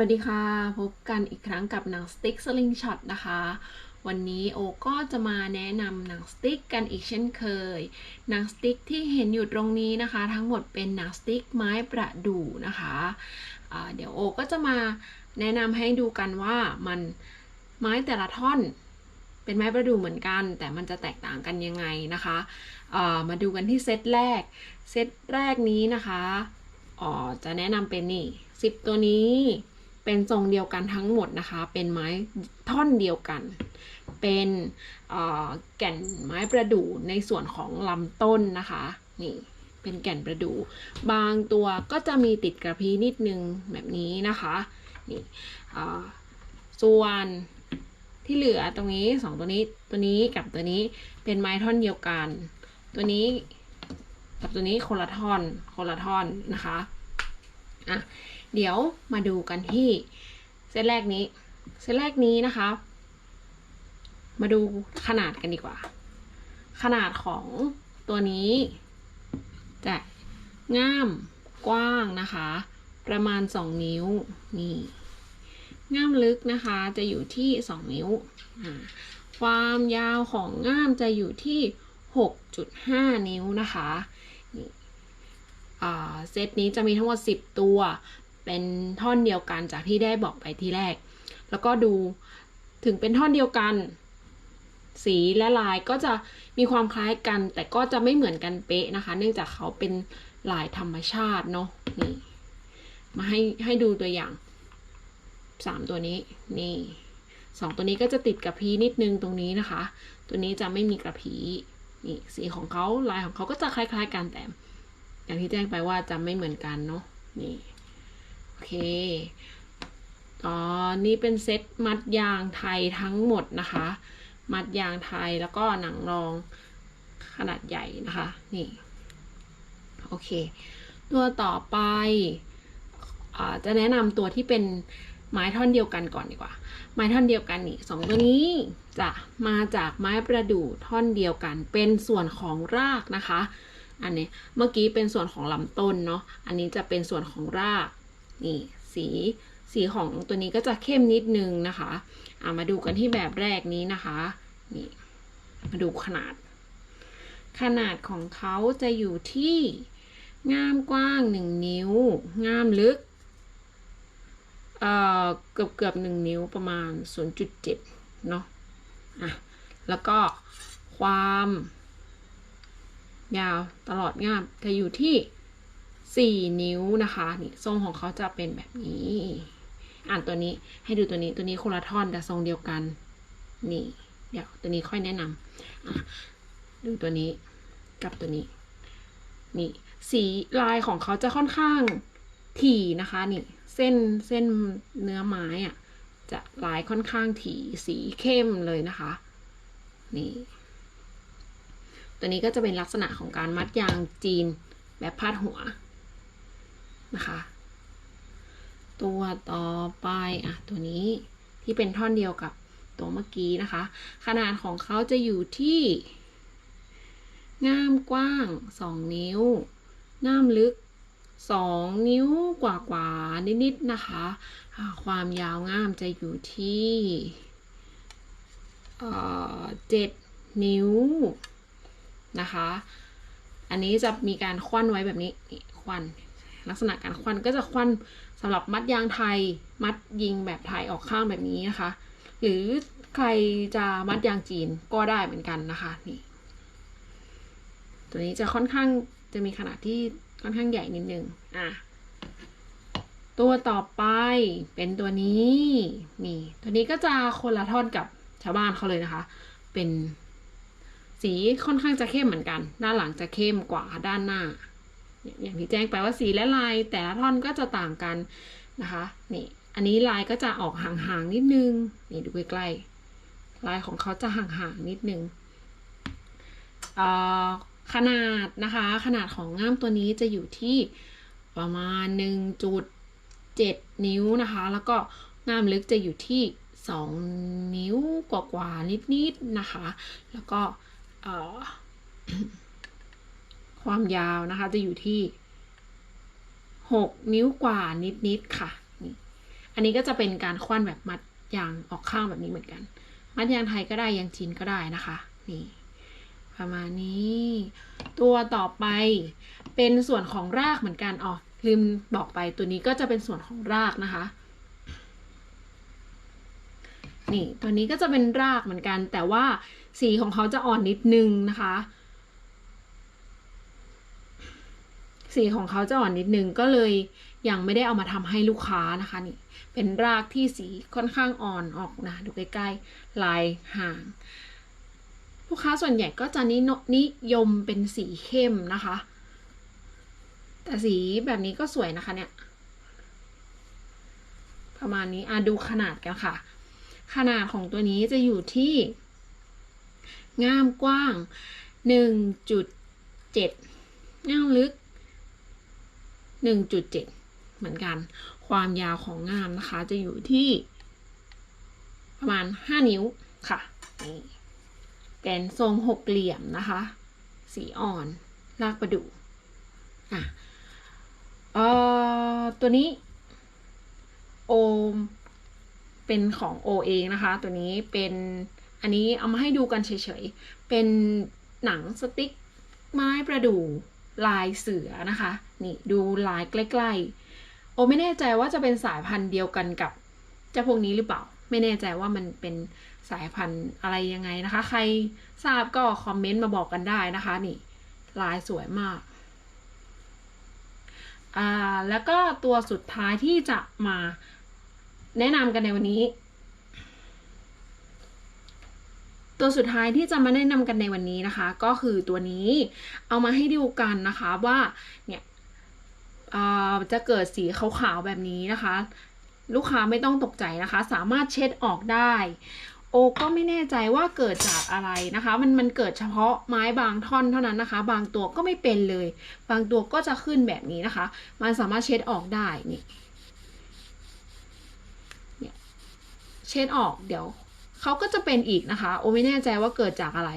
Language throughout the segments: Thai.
วัสดีค่ะ พบกันอีกครั้งกับหนังสติ๊กสลิงช็อตนะคะ วันนี้โอก็จะมาแนะนำหนังสติ๊กกันอีกเช่นเคย หนังสติ๊กที่เห็นอยู่ตรงนี้นะคะ ทั้งหมดเป็นหนังสติ๊กไม้ประดู่นะคะอ่าเดี๋ยวโอก็จะมาแนะนำให้ดูกันว่ามันไม้แต่ละท่อนเป็นไม้ประดู่เหมือนกัน แต่มันจะแตกต่างกันยังไงนะคะอ่ามาดูกันที่เซตแรก เซตแรกนี้นะคะอ๋อจะแนะนำเป็นนี่สิบตัวนี้ เป็นทรงเดียวกันทั้งหมดนะคะ เป็นไม้ท่อนเดียวกัน เป็นแก่นไม้ประดู่ในส่วนของลำต้นนะคะ นี่เป็นแก่นประดู่บางตัวก็จะมีติดกระพี้นิดนึงแบบนี้นะคะ นี่ส่วนที่เหลือตรงนี้สองตัวนี้ตัวนี้กับตัวนี้เป็นไม้ท่อนเดียวกัน ตัวนี้กับตัวนี้คนละท่อนคนละท่อนนะคะ อะเดี๋ยวมาดูกันที่เซตแรกนี้เซตแรกนี้นะคะ มาดูขนาดกันดีกว่า ขนาดของตัวนี้ จะง่ามกว้างนะคะ ประมาณ 2 นิ้วนี่ง่ามลึกนะคะจะอยู่ที่ 2 นิ้ว ความยาวของง่ามจะอยู่ที่ 6.5 นิ้วนะคะ เซตนี้จะมีทั้งหมด 10 ตัว เป็นท่อนเดียวกันจากที่ได้บอกไปที่แรก แล้วก็ดูถึงเป็นท่อนเดียวกัน สีและลายก็จะมีความคล้ายกัน แต่ก็จะไม่เหมือนกันเป๊ะนะคะ เนื่องจากเขาเป็นลายธรรมชาติเนาะนี่มาให้ให้ดูตัวอย่างสามตัวนี้นี่สองตัวนี้ก็จะติดกระพีนิดนึงตรงนี้นะคะ ตัวนี้จะไม่มีกระพีนี่สีของเขาลายของเขาก็จะคล้าย ๆ กันแต่ อย่างที่แจ้งไปว่าจะไม่เหมือนกันเนาะนี่โอเคตอนนี้เป็นเซตมัดยางไทยทั้งหมดนะคะ มัดยางไทยแล้วก็หนังรองขนาดใหญ่นะคะนี่โอเค ตัวต่อไปอจะแนะนำตัวที่เป็นไม้ท่อนเดียวกันก่อนดีกว่า ไม้ท่อนเดียวกันนี่สองตัวนี้จะมาจากไม้ประดู่ท่อนเดียวกัน เป็นส่วนของรากนะคะ อันนี้เมื่อกี้เป็นส่วนของลำต้นเนาะอันนี้จะเป็นส่วนของรากนี่สีสีของตัวนี้ก็จะเข้มนิดนึงนะคะามาดูกันที่แบบแรกนี้นะคะนี่มาดูขนาด ขนาดของเขาจะอยู่ที่ง่ามกว้าง 1 นิ้ว ง่ามลึกเอ่อเกือบเกือบหนึ่งนิ้วประมาณ 0.7เนาะอะแล้วก็ความ ยาวตลอดง่ามจะอยู่ที่ 4 นิ้วนะคะนี่ทรงของเขาจะเป็นแบบนี้ อ่านตัวนี้ให้ดูตัวนี้ตัวนี้คนละท่อนแต่ทรงเดียวกัน นี่ เดี๋ยวตัวนี้ค่อยแนะนำดูตัวนี้กับตัวนี้ นี่ สีลายของเขาจะค่อนข้างถี่นะคะนี่เส้นเส้นเนื้อไม้อะจะลายค่อนข้างถี่สีเข้มเลยนะคะ นี่ ตัวนี้ก็จะเป็นลักษณะของการมัดยางจีนแบบพาดหัวนะคะ ตัวต่อไปอะตัวนี้ที่เป็นท่อนเดียวกับตัวเมื่อกี้นะคะ ขนาดของเขาจะอยู่ที่ ง่ามกว้าง 2 นิ้ว ง่ามลึก 2 นิ้วกว่ากว่านิดๆนะคะะความยาวง่ามจะอยู่ที่เจ็ดนิ้ว นะคะ อันนี้จะมีการควันไว้แบบนี้ควันลักษณะการควันก็จะควันสำหรับมัดยางไทย มัดยิงแบบไทยออกข้างแบบนี้นะคะ หรือใครจะมัดยางจีนก็ได้เหมือนกันนะคะนี่ตัวนี้จะค่อนข้างจะมีขนาดที่ค่อนข้างใหญ่นิดนึงอะตัวต่อไปเป็นตัวนี้นี่ ตัวนี้ก็จะคนละท่อนกับชาวบ้านเขาเลยนะคะ เป็น สีค่อนข้างจะเข้มเหมือนกัน ด้านหลังจะเข้มกว่าด้านหน้า อย่างที่แจ้งไปว่าสีและลายแต่ละท่อนก็จะต่างกันนะคะนี่อันนี้ลายก็จะออกห่างๆนิดนึงนี่ดูใกล้ๆลายของเขาจะห่างๆนิดนึงขนาดนะคะ ขนาดของง่ามตัวนี้จะอยู่ที่ประมาณ 1.7 นิ้วนะคะ แล้วก็ง่ามลึกจะอยู่ที่ 2 นิ้วกว่าๆนิดๆนะคะ แล้วก็ ความยาวนะคะจะอยู่ที่ 6 นิ้วกว่านิดๆค่ะ อันนี้ก็จะเป็นการคว้านแบบมัดยางออกข้างแบบนี้เหมือนกัน มัดยางไทยก็ได้ยางจีนก็ได้นะคะ นี่ ประมาณนี้ ตัวต่อไปเป็นส่วนของรากเหมือนกันอ๋อลืมบอกไปตัวนี้ก็จะเป็นส่วนของรากนะคะ นี่ตัวนี้ก็จะเป็นรากเหมือนกัน แต่ว่า สีของเขาจะอ่อนนิดนึงนะคะ สีของเขาจะอ่อนนิดนึงก็เลยยังไม่ได้เอามาทำให้ลูกค้านะคะนี่เป็นรากที่สีค่อนข้างอ่อนออกนะดูใกล้ๆลายห่าง ลูกค้าส่วนใหญ่ก็จะนินยมเป็นสีเข้มนะคะ แต่สีแบบนี้ก็สวยนะคะเนี่ยประมาณนี้อะดูขนาดกันค่ะ ขนาดของตัวนี้จะอยู่ที่ ง่ามกว้าง 1.7ง่ามลึก 1.7 เหมือนกัน ความยาวของง่ามนะคะ จะอยู่ที่ ประมาณ 5 นิ้วค่ะนี่แกนทรงหกเหลี่ยมนะคะ สีอ่อนรากประดู่อะเอ่อตัวนี้โอมเป็นของโอเองนะคะ ตัวนี้เป็น อันนี้เอามาให้ดูกันเฉยๆ เป็นหนังสติ๊กไม้ประดู่ลายเสือนะคะ นี่ดูลายใกล้ๆ โอไม่แน่ใจว่าจะเป็นสายพันธุ์เดียวกันกับเจ้าพวกนี้หรือเปล่า ไม่แน่ใจว่ามันเป็นสายพันธุ์อะไรยังไงนะคะ ใครทราบก็คอมเมนต์มาบอกกันได้นะคะ นี่ลายสวยมากอ่าแล้วก็ตัวสุดท้ายที่จะมาแนะนำกันในวันนี้ ตัวสุดท้ายที่จะมาแนะนำกันในวันนี้นะคะ ก็คือตัวนี้เอามาให้ดูกันนะคะว่าเนี่ยจะเกิดสีขาวๆแบบนี้นะคะ ลูกค้าไม่ต้องตกใจนะคะ สามารถเช็ดออกได้ โอก็ไม่แน่ใจว่าเกิดจากอะไรนะคะ มันมันเกิดเฉพาะไม้บางท่อนเท่านั้นนะคะ บางตัวก็ไม่เป็นเลย บางตัวก็จะขึ้นแบบนี้นะคะ มันสามารถเช็ดออกได้นี่เช็ดออกเดี๋ยว เขาก็จะเป็นอีกนะคะ โอไม่แน่ใจว่าเกิดจากอะไร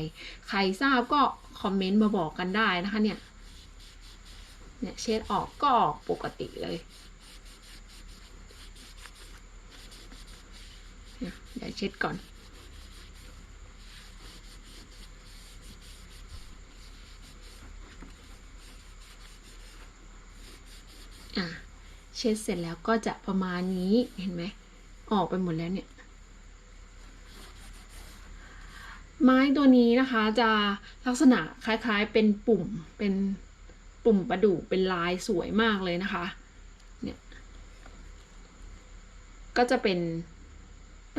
ใครทราบก็คอมเมนต์มาบอกกันได้นะคะเนี่ย เนี่ยเช็ดออกก็ออกปกติเลยเดี๋ยวเช็ดก่อนอะเช็ดเสร็จแล้วก็จะประมาณนี้เห็นไหมออกไปหมดแล้วเนี่ย ไม้ตัวนี้นะคะจะลักษณะคล้ายๆเป็นปุ่มเป็นปุ่มประดู่เป็นลายสวยมากเลยนะคะเนี่ยก็จะเป็น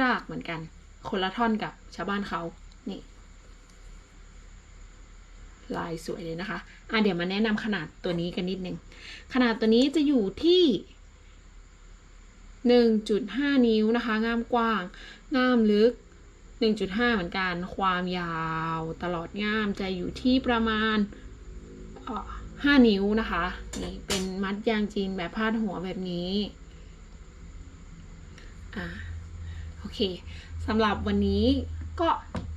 รากเหมือนกัน คนละท่อนกับชาวบ้านเขานี่ลายสวยเลยนะคะ อะเดี๋ยวมาแนะนำขนาดตัวนี้กันนิดนึง ขนาดตัวนี้จะอยู่ที่ 1.5 นิ้วนะคะ ง่ามกว้าง ง่ามลึก 1.5 เหมือนกัน ความยาวตลอดง่ามจะอยู่ที่ประมาณ5นิ้วนะคะ นี่เป็นมัดยางจีนแบบพาดหัวแบบนี้อ่าโอเคสำหรับวันนี้ก็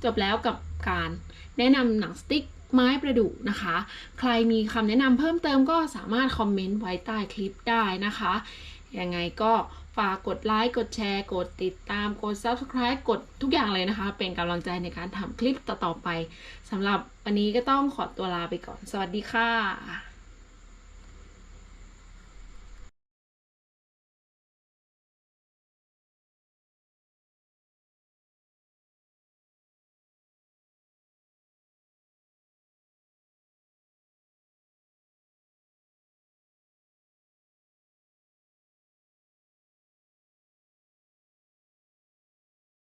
จบแล้วกับการแนะนำหนังสติ๊กไม้ประดุนะคะ ใครมีคำแนะนำเพิ่มเติมก็สามารถคอมเมนต์ไว้ใต้คลิปได้นะคะ ยังไงก็ ฝากกดไลค์ กดแชร์ กดติดตาม กด subscribe กดทุกอย่างเลยนะคะ เป็นกำลังใจในการทำคลิปต่อๆไปสำหรับวันนี้ก็ต้องขอตัวลาไปก่อน สวัสดีค่ะ